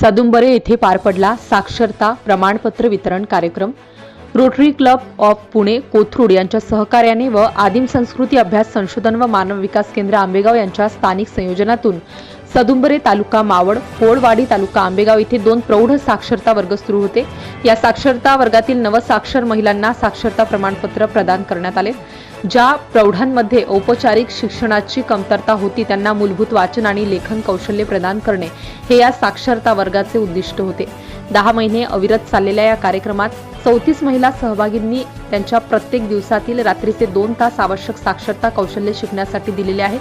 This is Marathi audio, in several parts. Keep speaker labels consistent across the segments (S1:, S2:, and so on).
S1: सदुंबरे येथे पार पडला. साक्षरता प्रमाणपत्र वितरण कार्यक्रम. Rotary club of Pune Kothrud यांच्या सहकार्याने व आदिम संस्कृती अभ्यास संशोधन व मानव विकास केंद्र आंबेगाव यांच्या स्थानिक संयोजनातून सदुंबरे तालुका मावळ कोळवाडी तालुका आंबेगाव येथे दोन प्रौढ साक्षरता वर्ग सुरू होते. या साक्षरता वर्गातील नवसाक्षर महिलांना साक्षरता प्रमाणपत्र प्रदान करण्यात आले. ज्या प्रौढांमध्ये औपचारिक शिक्षणाची कमतरता होती त्यांना मूलभूत वाचन आणि लेखन कौशल्य प्रदान करणे हे या साक्षरता वर्गाचे उद्दिष्ट होते. दहा महिने अविरत चाललेल्या या कार्यक्रमात चौतीस महिला सहभागींनी त्यांच्या प्रत्येक दिवसातील रात्रीचे दोन तास आवश्यक साक्षरता कौशल्य शिकण्यासाठी दिलेले आहेत.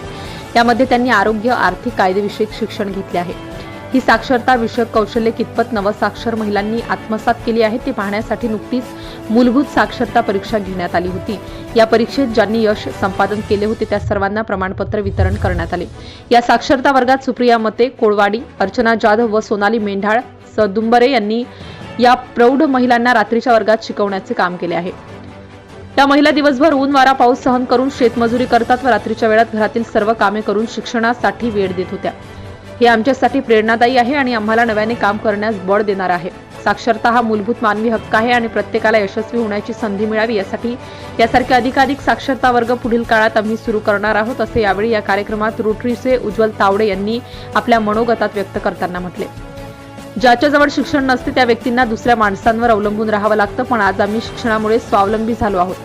S1: त्यामध्ये त्यांनी आरोग्य आर्थिक कायदेविषयक शिक्षण घेतले आहे. ही साक्षरता विषयक कौशल्य कितपत नवसाक्षर महिलांनी आत्मसात केली आहे ते पाहण्यासाठी नुकतीच मूलभूत साक्षरता परीक्षा घेण्यात आली होती. या परीक्षेत ज्यांनी यश संपादन केले होते त्या सर्वांना प्रमाणपत्र वितरण करण्यात आले. या साक्षरता वर्गात सुप्रिया मते कोळवाडी अर्चना जाधव व सोनाली मेंढाळ सदुंबरे यांनी या प्रौढ महिलांना रात्रीच्या वर्गात शिकवण्याचे काम केले आहे. त्या महिला दिवसभर ऊन वारा पाऊस सहन करून शेतमजुरी करतात व रात्रीच्या वेळात घरातील सर्व कामे करून शिक्षणासाठी वेळ देत होत्या. हे आमच्यासाठी प्रेरणादायी आहे आणि आम्हाला नव्याने काम करण्यास बळ देणार आहे. साक्षरता हा मूलभूत मानवी हक्क आहे आणि प्रत्येकाला यशस्वी होण्याची संधी मिळावी यासाठी यासारखे अधिकाधिक साक्षरता वर्ग पुढील काळात आम्ही सुरू करणार आहोत असे यावेळी या कार्यक्रमात रोटरीचे उज्ज्वल तावडे यांनी आपल्या मनोगतात व्यक्त करताना म्हटले. ज्याच्याजवळ शिक्षण नसते त्या व्यक्तींना दुसऱ्या माणसांवर अवलंबून राहावं लागतं पण आज आम्ही शिक्षणामुळे स्वावलंबी झालो आहोत.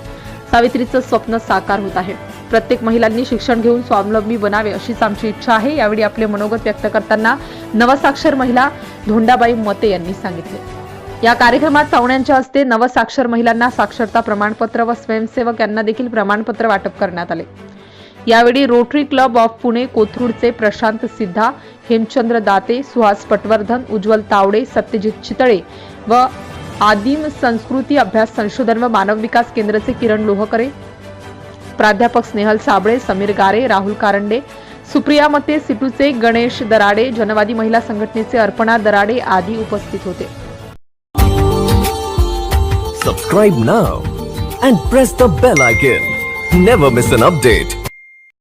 S1: सावित्रीचं स्वप्न साकार होत आहे. प्रत्येक महिलांनी शिक्षण घेऊन स्वावलंबी बनावे अशीच आमची इच्छा आहे. यावेळी आपले मनोगत व्यक्त करताना नवसाक्षर महिला धोंडाबाई मते यांनी सांगितले. या कार्यक्रमात पाहुण्यांच्या हस्ते नवसाक्षर महिलांना साक्षरता प्रमाणपत्र व स्वयंसेवक यांना देखील प्रमाणपत्र वाटप करण्यात आले. यावेळी रोटरी क्लब ऑफ पुणे कोथरूडचे प्रशांत सिद्धा हेमचंद्र दाते सुहास पटवर्धन उज्ज्वल तावडे सत्यजित चितळे व आदिम संस्कृती अभ्यास संशोधन व मानव विकास केंद्राचे किरण लोहकरे प्राध्यापक स्नेहल साबळे समीर गारे राहुल कारंडे सुप्रिया मते सिटूचे गणेश दराडे जनवादी महिला संघटनेचे अर्पणा दराडे आदी उपस्थित होते.
S2: Subscribe now and press the bell icon never miss an update